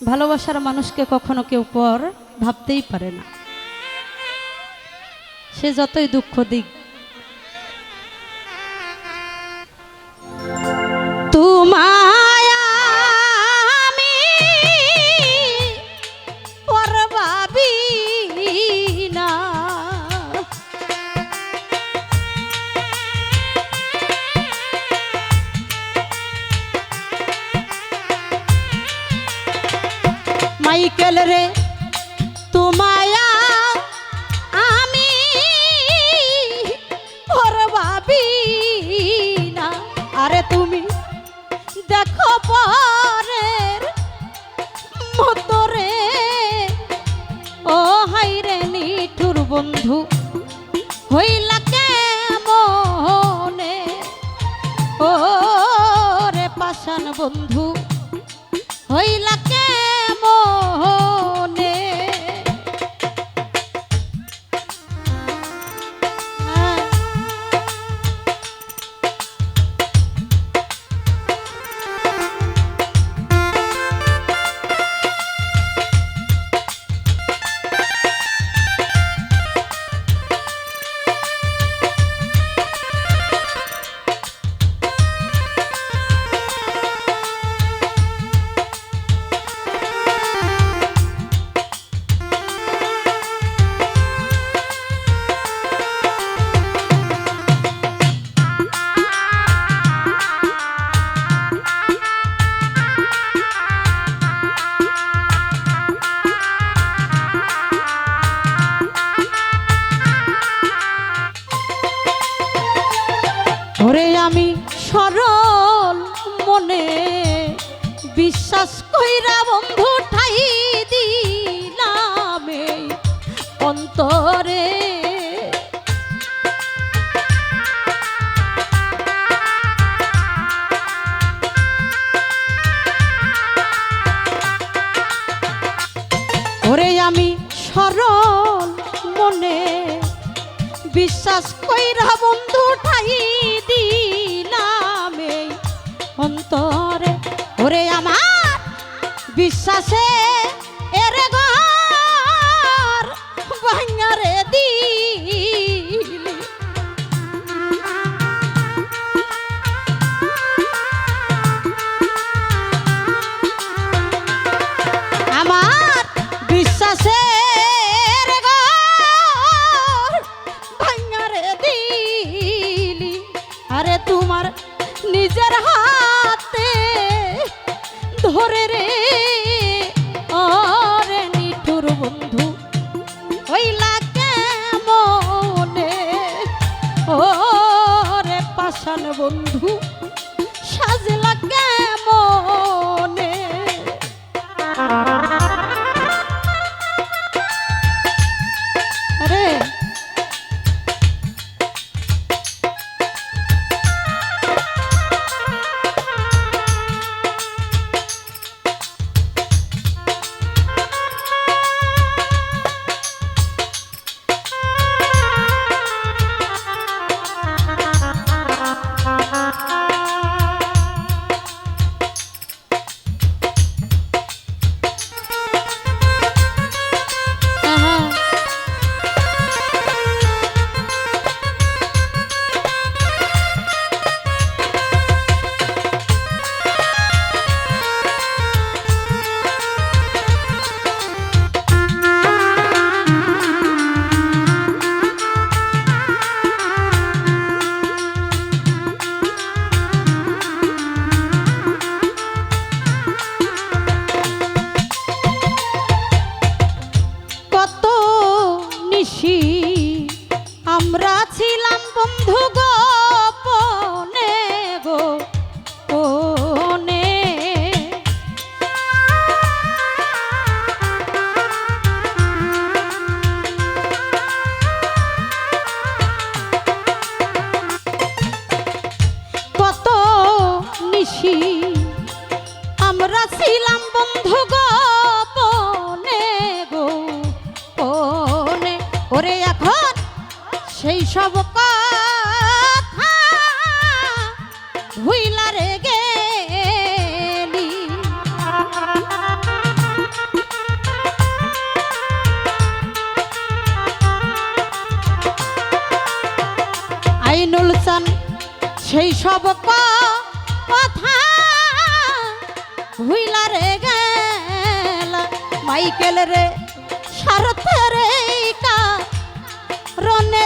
ভালোবাসার মানুষকে কখনো কেউ পর ভাবতেই পারে না। সে যতই দুঃখ দিক মাইকেল রে, তোমায়া আমি ওর ভাবি না। আরে তুমি দেখো পরের মতো রে। ও হাই রে নিঠুর বন্ধু, হইলা কেমনে? ও রে পাশান বন্ধু, হইলা কেমনে বন্ধু ঠাই দিলাম অন্তরে। ওরে আমি সরল মনে বিশ্বাস কইরা বন্ধু ঠাই দিলাম অন্তরে। ওরে আমার বিশ্বাসে বন্ধু গো কত নিশি আমরা ছিলাম বন্ধু গোপনে গো ওরে এখন সেই সব কথা সেই সব কথা হুইলা রে গেল। মাইকেল রে সারথ রে কা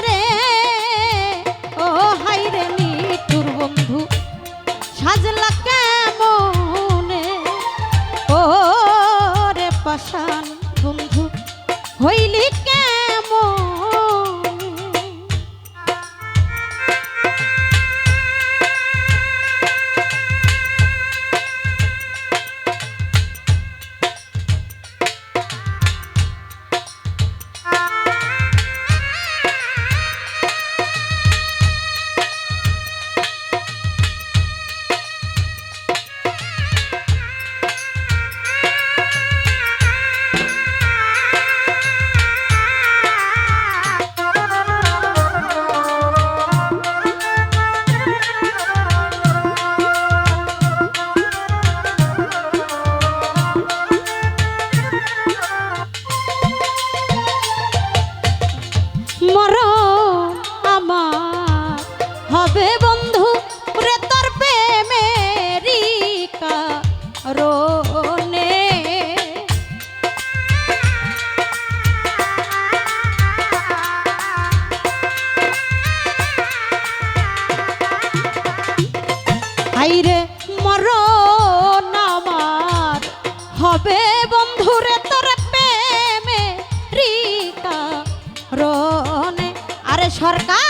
রে বন্ধু রে তোর হবে বন্ধু রে তোর প্রেমে রিকা রনে আরে সরকার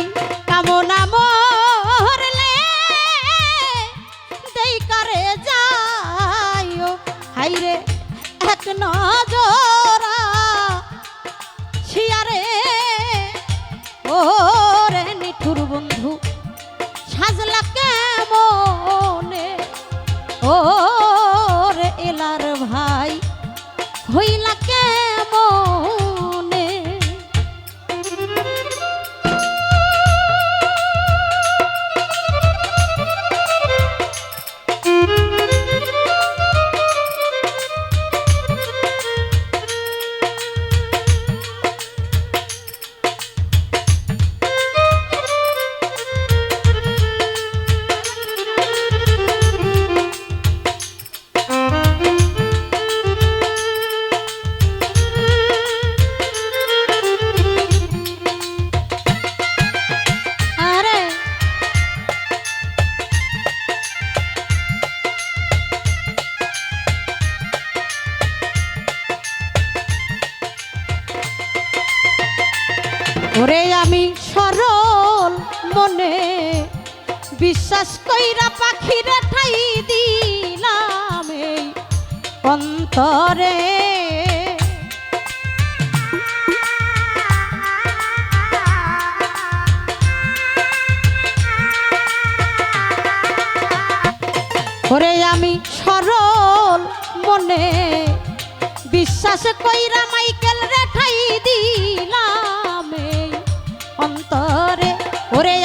বিশ্বাস কইরা পাখিরে ঠাই দিলাম অন্তরে। ওরে আমি সরল মনে বিশ্বাস কইরা মাইকেল রে ঠাই দিলাম অন্তরে। ওরে